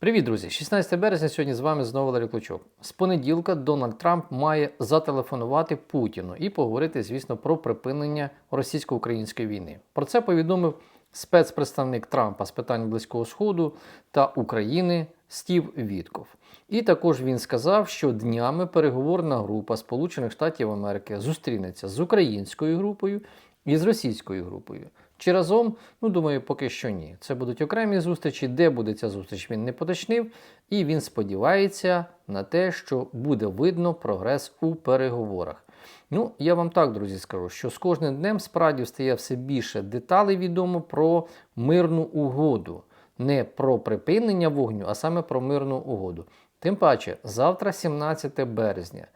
Привіт, друзі! 16 березня сьогодні з вами знову Валерій Клочок. З понеділка Дональд Трамп має зателефонувати Путіну і поговорити, звісно, про припинення російсько-української війни. Про це повідомив спецпредставник Трампа з питань Близького Сходу та України Стів Вітков. І також він сказав, що днями переговорна група Сполучених Штатів Америки зустрінеться з українською групою і з російською групою. Чи разом? Ну, думаю, поки що ні. Це будуть окремі зустрічі. Де буде ця зустріч, він не поточнив, і він сподівається на те, що буде видно прогрес у переговорах. Ну, я вам так, друзі, скажу, що з кожним днем справді стає все більше деталей відомо про мирну угоду. Не про припинення вогню, а саме про мирну угоду. Тим паче, завтра, 17 березня.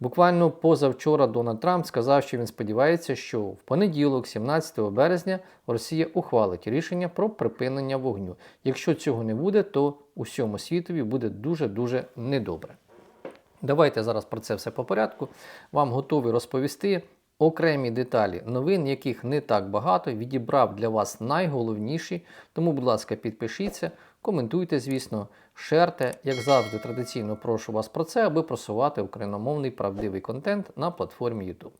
Буквально позавчора Дональд Трамп сказав, що він сподівається, що в понеділок, 17 березня, Росія ухвалить рішення про припинення вогню. Якщо цього не буде, то усьому світові буде дуже-дуже недобре. Давайте зараз про це все по порядку. Вам готовий розповісти окремі деталі новин, яких не так багато. Відібрав для вас найголовніші. Тому, будь ласка, підпишіться, коментуйте, звісно, шерте. Як завжди, традиційно прошу вас про це, аби просувати україномовний правдивий контент на платформі YouTube.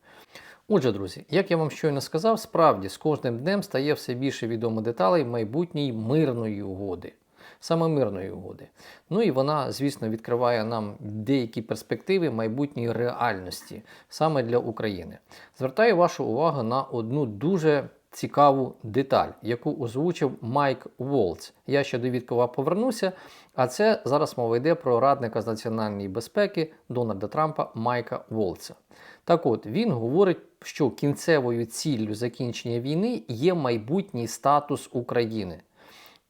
Отже, друзі, як я вам щойно сказав, справді з кожним днем стає все більше відомо деталей майбутньої мирної угоди. Саме мирної угоди. Ну і вона, звісно, відкриває нам деякі перспективи майбутньої реальності саме для України. Звертаю вашу увагу на одну дуже цікаву деталь, яку озвучив Майк Волц. Я ще до Віткова повернуся, а це зараз мова йде про радника з національної безпеки Дональда Трампа Майка Волца. Так от він говорить, що кінцевою ціллю закінчення війни є майбутній статус України.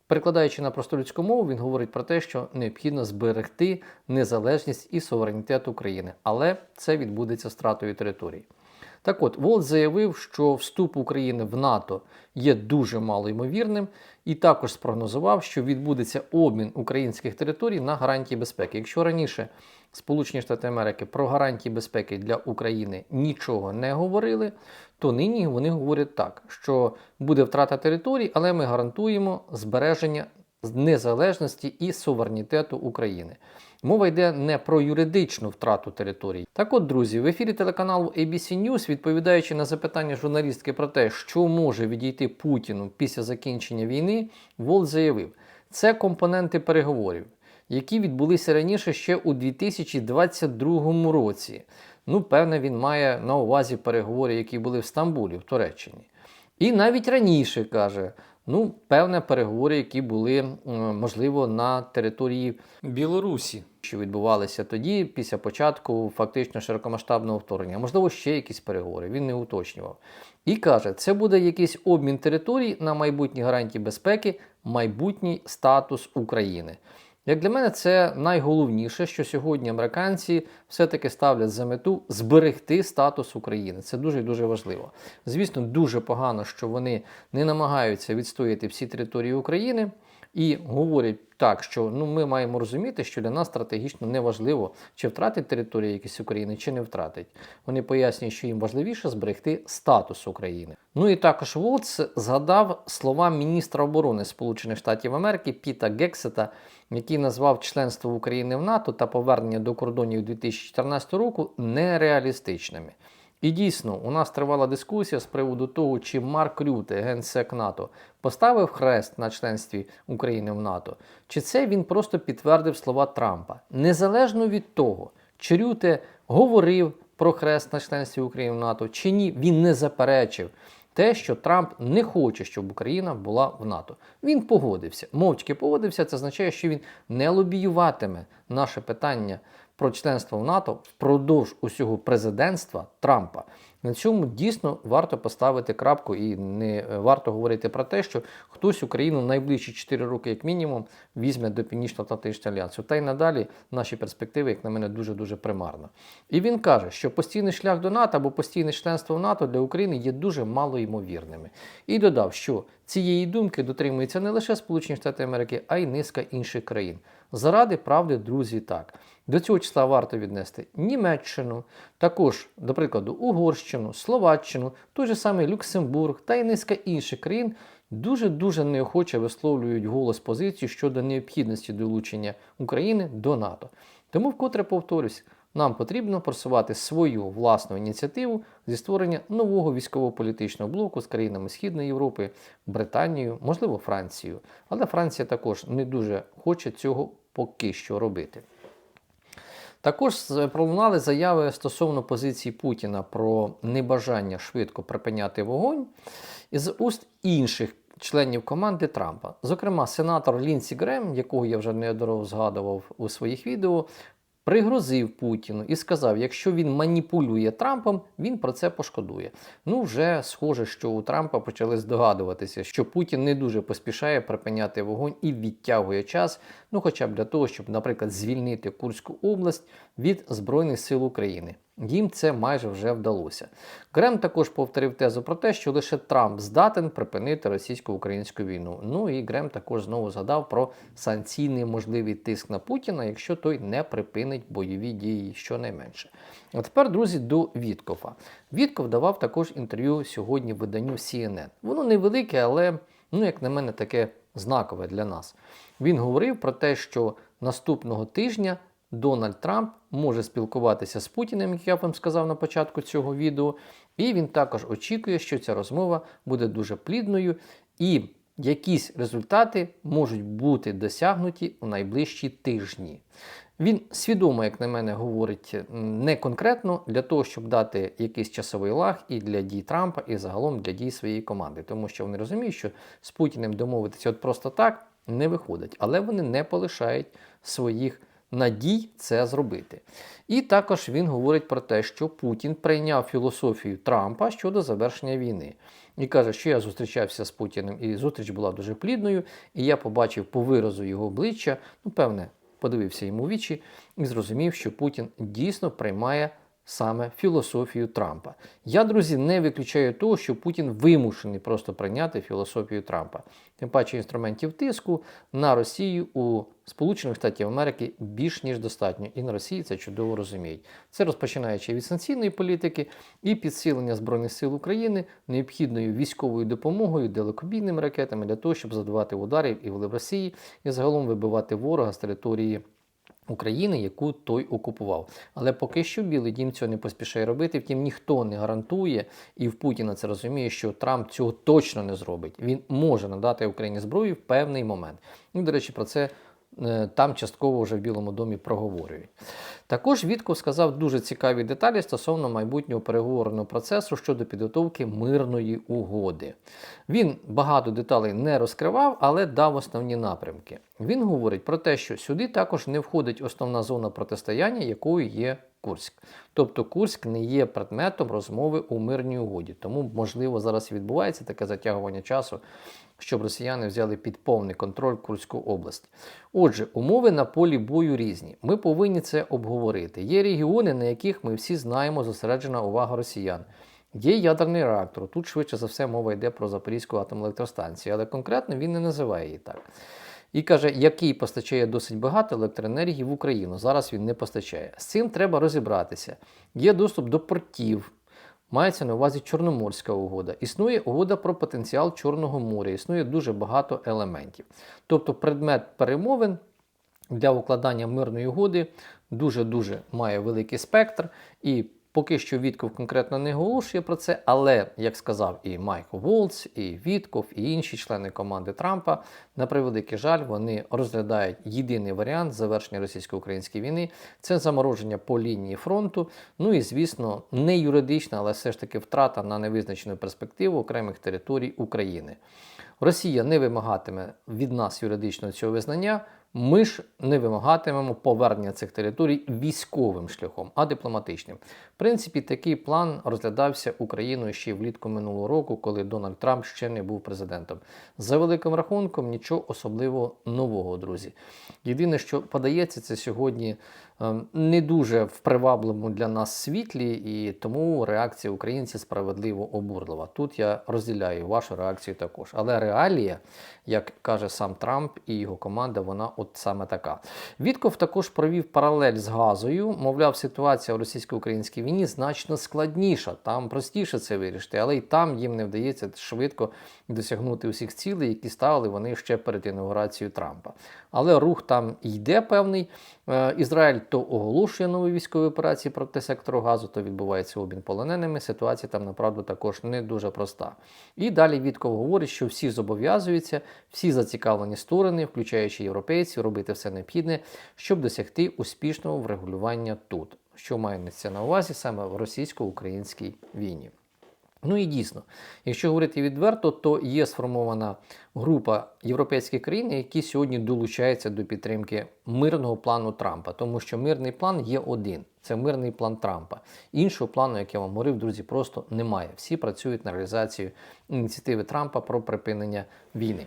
Перекладаючи на простолюдську мову, він говорить про те, що необхідно зберегти незалежність і суверенітет України, але це відбудеться стратою території. Так от, Волт заявив, що вступ України в НАТО є дуже малоймовірним, і також спрогнозував, що відбудеться обмін українських територій на гарантії безпеки. Якщо раніше Сполучені Штати Америки про гарантії безпеки для України нічого не говорили, то нині вони говорять так, що буде втрата територій, але ми гарантуємо збереження незалежності і суверенітету України. Мова йде не про юридичну втрату територій. Так от, друзі, в ефірі телеканалу ABC News, відповідаючи на запитання журналістки про те, що може відійти Путіну після закінчення війни, Волт заявив, це компоненти переговорів, які відбулися раніше ще у 2022 році. Ну, певне, він має на увазі переговори, які були в Стамбулі, в Туреччині. І навіть раніше каже, ну, певне переговори, які були, можливо, на території Білорусі, що відбувалися тоді, після початку фактично широкомасштабного вторгнення. Можливо, ще якісь переговори, він не уточнював. І каже, це буде якийсь обмін територій на майбутні гарантії безпеки, майбутній статус України. Як для мене, це найголовніше, що сьогодні американці все-таки ставлять за мету зберегти статус України. Це дуже дуже важливо. Звісно, дуже погано, що вони не намагаються відстояти всі території України і говорять так, що ну ми маємо розуміти, що для нас стратегічно не важливо, чи втратить територію якісь України, чи не втратить. Вони пояснюють, що їм важливіше зберегти статус України. Ну і також Волц згадав слова міністра оборони Сполучених Штатів Америки Піта Гексета, який назвав членство України в НАТО та повернення до кордонів 2014 року нереалістичними. І дійсно, у нас тривала дискусія з приводу того, чи Марк Рюте, генсек НАТО, поставив хрест на членстві України в НАТО, чи це він просто підтвердив слова Трампа. Незалежно від того, чи Рюте говорив про хрест на членстві України в НАТО, чи ні, він не заперечив те, що Трамп не хоче, щоб Україна була в НАТО. Він погодився. Мовчки погодився, це означає, що він не лобіюватиме наше питання про членство в НАТО впродовж усього президентства Трампа. На цьому дійсно варто поставити крапку і не е, варто говорити про те, що хтось Україну найближчі 4 роки, як мінімум, візьме до Північно-Атлантичного альянсу. Та й надалі наші перспективи, як на мене, дуже дуже примарно. І він каже, що постійний шлях до НАТО або постійне членство в НАТО для України є дуже малоймовірними. І додав, що цієї думки дотримуються не лише Сполучені Штати Америки, а й низка інших країн. Заради правди, друзі, так. До цього числа варто віднести Німеччину, також, до прикладу, Угорщину, Словаччину, той же самий Люксембург та й низка інших країн, дуже-дуже неохоче висловлюють голос позицію щодо необхідності долучення України до НАТО. Тому вкотре повторюсь, нам потрібно просувати свою власну ініціативу зі створення нового військово-політичного блоку з країнами Східної Європи, Британією, можливо, Францією. Але Франція також не дуже хоче цього поки що робити. Також пролунали заяви стосовно позиції Путіна про небажання швидко припиняти вогонь із уст інших членів команди Трампа. Зокрема, сенатор Лінсі Грем, якого я вже неодноразово згадував у своїх відео, пригрозив Путіну і сказав, якщо він маніпулює Трампом, він про це пошкодує. Ну, вже схоже, що у Трампа почали здогадуватися, що Путін не дуже поспішає припиняти вогонь і відтягує час, ну хоча б для того, щоб, наприклад, звільнити Курську область від Збройних сил України. Їм це майже вже вдалося. Грем також повторив тезу про те, що лише Трамп здатен припинити російсько-українську війну. Ну і Грем також знову згадав про санкційний можливий тиск на Путіна, якщо той не припинить бойові дії щонайменше. А тепер, друзі, до Віткофа. Вітков давав також інтерв'ю сьогодні виданню CNN. Воно невелике, але, ну, як на мене, таке знакове для нас. Він говорив про те, що наступного тижня Дональд Трамп може спілкуватися з Путіним, як я вам сказав на початку цього відео, і він також очікує, що ця розмова буде дуже плідною і якісь результати можуть бути досягнуті у найближчі тижні. Він свідомо, як на мене, говорить не конкретно для того, щоб дати якийсь часовий лаг і для дій Трампа, і загалом для дій своєї команди, тому що вони розуміють, що з Путіним домовитися от просто так не виходить, але вони не полишають своїх надій це зробити. І також він говорить про те, що Путін прийняв філософію Трампа щодо завершення війни. І каже, що я зустрічався з Путіним, і зустріч була дуже плідною, і я побачив по виразу його обличчя, ну, певне, подивився йому вічі і зрозумів, що Путін дійсно приймає саме філософію Трампа. Я, друзі, не виключаю того, що Путін вимушений просто прийняти філософію Трампа. Тим паче інструментів тиску на Росію у Сполучених Штатів Америки більш ніж достатньо, і на Росії це чудово розуміють. Це розпочинаючи від санкційної політики і підсилення Збройних сил України необхідною військовою допомогою, далекобійними ракетами для того, щоб задавати ударів і в Росії, і загалом вибивати ворога з території. України, яку той окупував. Але поки що Білий Дім цього не поспішає робити. Втім, ніхто не гарантує, і в Путіна це розуміє, що Трамп цього точно не зробить. Він може надати Україні зброю в певний момент. Ну, до речі, про це там частково вже в Білому домі проговорюють. Також Вітков сказав дуже цікаві деталі стосовно майбутнього переговорного процесу щодо підготовки мирної угоди. Він багато деталей не розкривав, але дав основні напрямки. Він говорить про те, що сюди також не входить основна зона протистояння, якою є Курськ. Тобто Курськ не є предметом розмови у мирній угоді. Тому, можливо, зараз і відбувається таке затягування часу, щоб росіяни взяли під повний контроль Курську область. Отже, умови на полі бою різні. Ми повинні це обговорити. Є регіони, на яких ми всі знаємо зосереджена увага росіян. Є ядерний реактор. Тут швидше за все мова йде про Запорізьку атомну електростанцію, але конкретно він не називає її так. І каже, який постачає досить багато електроенергії в Україну. Зараз він не постачає. З цим треба розібратися. Є доступ до портів. Мається на увазі Чорноморська угода. Існує угода про потенціал Чорного моря, існує дуже багато елементів. Тобто предмет перемовин для укладання мирної угоди дуже-дуже має великий спектр. І поки що Вітков конкретно не оголошує про це, але, як сказав і Майкл Волц, і Вітков, і інші члени команди Трампа, на превеликий жаль, вони розглядають єдиний варіант завершення російсько-української війни це замороження по лінії фронту. Ну і, звісно, не юридична, але все ж таки втрата на невизначену перспективу окремих територій України. Росія не вимагатиме від нас юридичного цього визнання. Ми ж не вимагатимемо повернення цих територій військовим шляхом, а дипломатичним. В принципі, такий план розглядався Україною ще влітку минулого року, коли Дональд Трамп ще не був президентом. За великим рахунком, нічого особливо нового, друзі. Єдине, що подається, це сьогодні не дуже в привабливому для нас світлі, і тому реакція українців справедливо обурлива. Тут я розділяю вашу реакцію також. Але реалія, як каже сам Трамп і його команда, вона от саме така. Вітков також провів паралель з газою. Мовляв, ситуація у російсько-українській війні значно складніша. Там простіше це вирішити, але й там їм не вдається швидко досягнути усіх цілей, які ставили вони ще перед інаугурацією Трампа. Але рух там йде певний. Е, Ізраїль то оголошує нові військові операції проти сектору газу, то відбувається обмін полоненими. Ситуація там направду також не дуже проста. І далі Вітков говорить, що всі зобов'язуються, всі зацікавлені сторони, включаючи європейців, робити все необхідне, щоб досягти успішного врегулювання тут, що мається на увазі саме в російсько-українській війні. Ну і дійсно, якщо говорити відверто, то є сформована група європейських країн, які сьогодні долучаються до підтримки мирного плану Трампа, тому що мирний план є один. Це мирний план Трампа. Іншого плану, як я вам говорив, друзі, просто немає. Всі працюють на реалізацію ініціативи Трампа про припинення війни.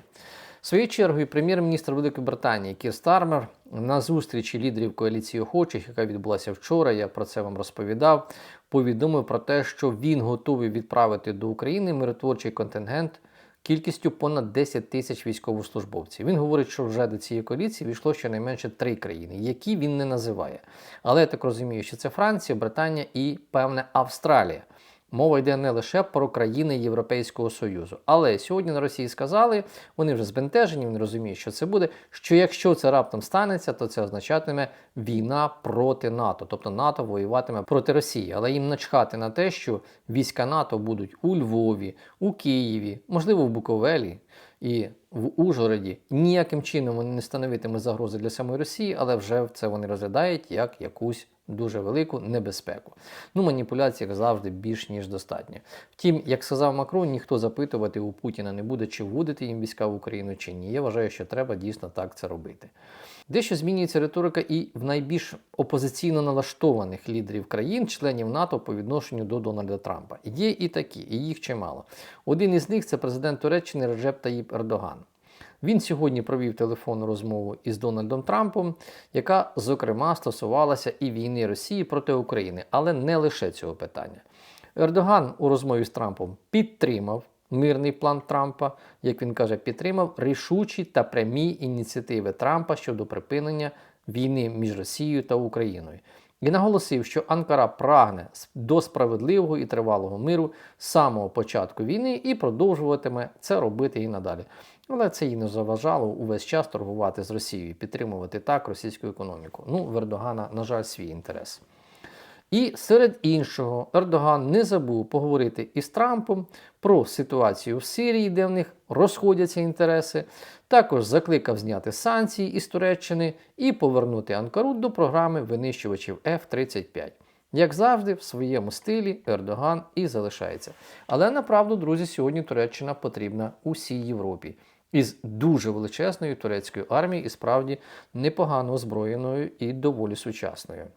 Своєю чергою, прем'єр-міністр Великої Британії Кір Стармер на зустрічі лідерів коаліції охочих, яка відбулася вчора, я про це вам розповідав, повідомив про те, що він готовий відправити до України миротворчий контингент кількістю понад 10 тисяч військовослужбовців. Він говорить, що вже до цієї коаліції війшло щонайменше три країни, які він не називає. Але я так розумію, що це Франція, Британія і певне Австралія. Мова йде не лише про країни Європейського Союзу. Але сьогодні на Росії сказали, вони вже збентежені, вони розуміють, що це буде. Що якщо це раптом станеться, то це означатиме війна проти НАТО, тобто НАТО воюватиме проти Росії. Але їм начхати на те, що війська НАТО будуть у Львові, у Києві, можливо, в Буковелі і в Ужгороді. Ніяким чином вони не становитимуть загрози для самої Росії, але вже це вони розглядають як якусь дуже велику небезпеку. Ну, маніпуляцій, як завжди, більш ніж достатньо. Втім, як сказав Макрон, ніхто запитувати у Путіна не буде, чи вводити їм війська в Україну, чи ні. Я вважаю, що треба дійсно так це робити. Дещо змінюється риторика і в найбільш опозиційно налаштованих лідерів країн, членів НАТО по відношенню до Дональда Трампа. Є і такі, і їх чимало. Один із них це президент Туреччини Реджеп Таїп Ердоган. Він сьогодні провів телефонну розмову із Дональдом Трампом, яка, зокрема, стосувалася і війни Росії проти України, але не лише цього питання. Ердоган у розмові з Трампом підтримав мирний план Трампа, як він каже, підтримав рішучі та прямі ініціативи Трампа щодо припинення війни між Росією та Україною. І наголосив, що Анкара прагне до справедливого і тривалого миру з самого початку війни і продовжуватиме це робити і надалі. Але це їй не заважало увесь час торгувати з Росією, підтримувати так російську економіку. Ну, Вердогана, на жаль, свій інтерес. І серед іншого, Ердоган не забув поговорити із Трампом про ситуацію в Сирії, де в них розходяться інтереси. Також закликав зняти санкції із Туреччини і повернути Анкару до програми винищувачів F-35. Як завжди, в своєму стилі Ердоган і залишається. Але направду, друзі, сьогодні Туреччина потрібна усій Європі. Із дуже величезною турецькою армією і справді непогано озброєною і доволі сучасною.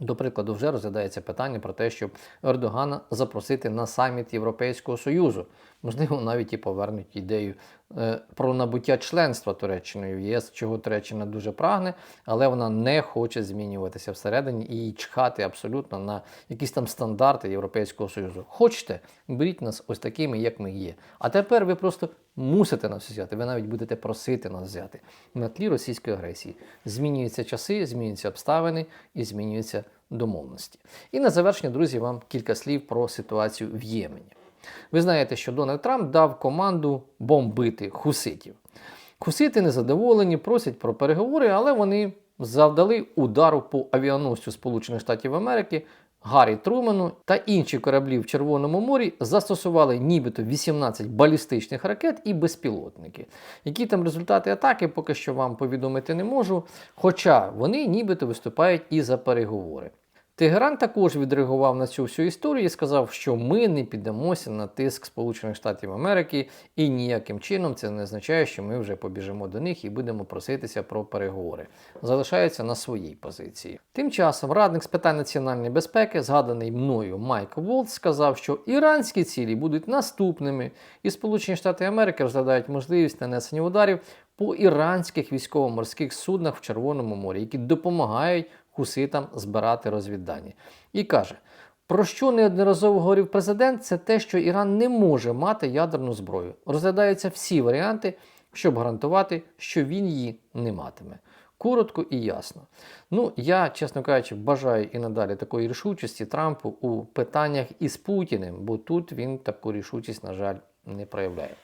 До прикладу, вже розглядається питання про те, щоб Ердогана запросити на саміт Європейського Союзу. Можливо, навіть і повернуть ідею е, про набуття членства Туреччиною в ЄС, чого Туреччина дуже прагне, але вона не хоче змінюватися всередині і чхати абсолютно на якісь там стандарти Європейського Союзу. Хочете, беріть нас ось такими, як ми є. А тепер ви просто мусите нас взяти. Ви навіть будете просити нас взяти на тлі російської агресії. Змінюються часи, змінюються обставини і змінюються домовленості. І на завершення, друзі, вам кілька слів про ситуацію в Ємені. Ви знаєте, що Дональд Трамп дав команду бомбити хуситів. Хусити незадоволені, просять про переговори, але вони завдали удару по авіаносцю Сполучених Штатів Америки. Гаррі Трумену та інші кораблі в Червоному морі застосували нібито 18 балістичних ракет і безпілотники. Які там результати атаки, поки що вам повідомити не можу. Хоча вони нібито виступають і за переговори. Тегеран також відреагував на цю всю історію і сказав, що ми не піддамося на тиск Сполучених Штатів Америки, і ніяким чином це не означає, що ми вже побіжимо до них і будемо проситися про переговори. Залишається на своїй позиції. Тим часом радник з питань національної безпеки, згаданий мною Майк Волт, сказав, що іранські цілі будуть наступними, і Сполучені Штати Америки розглядають можливість нанесення ударів по іранських військово-морських суднах в Червоному морі, які допомагають хуситам збирати розвіддані. І каже, про що неодноразово говорив президент, це те, що Іран не може мати ядерну зброю. Розглядаються всі варіанти, щоб гарантувати, що він її не матиме. Коротко і ясно. Ну, я, чесно кажучи, бажаю і надалі такої рішучості Трампу у питаннях із Путіним, бо тут він таку рішучість, на жаль, не проявляє.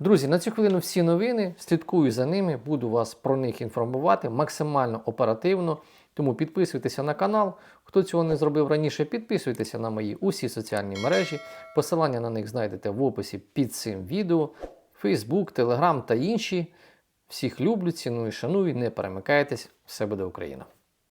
Друзі, на цю хвилину всі новини. Слідкую за ними, буду вас про них інформувати максимально оперативно. Тому підписуйтеся на канал. Хто цього не зробив раніше, підписуйтеся на мої усі соціальні мережі. Посилання на них знайдете в описі під цим відео. Facebook, Telegram та інші. Всіх люблю, ціную, шаную, не перемикайтесь, все буде Україна!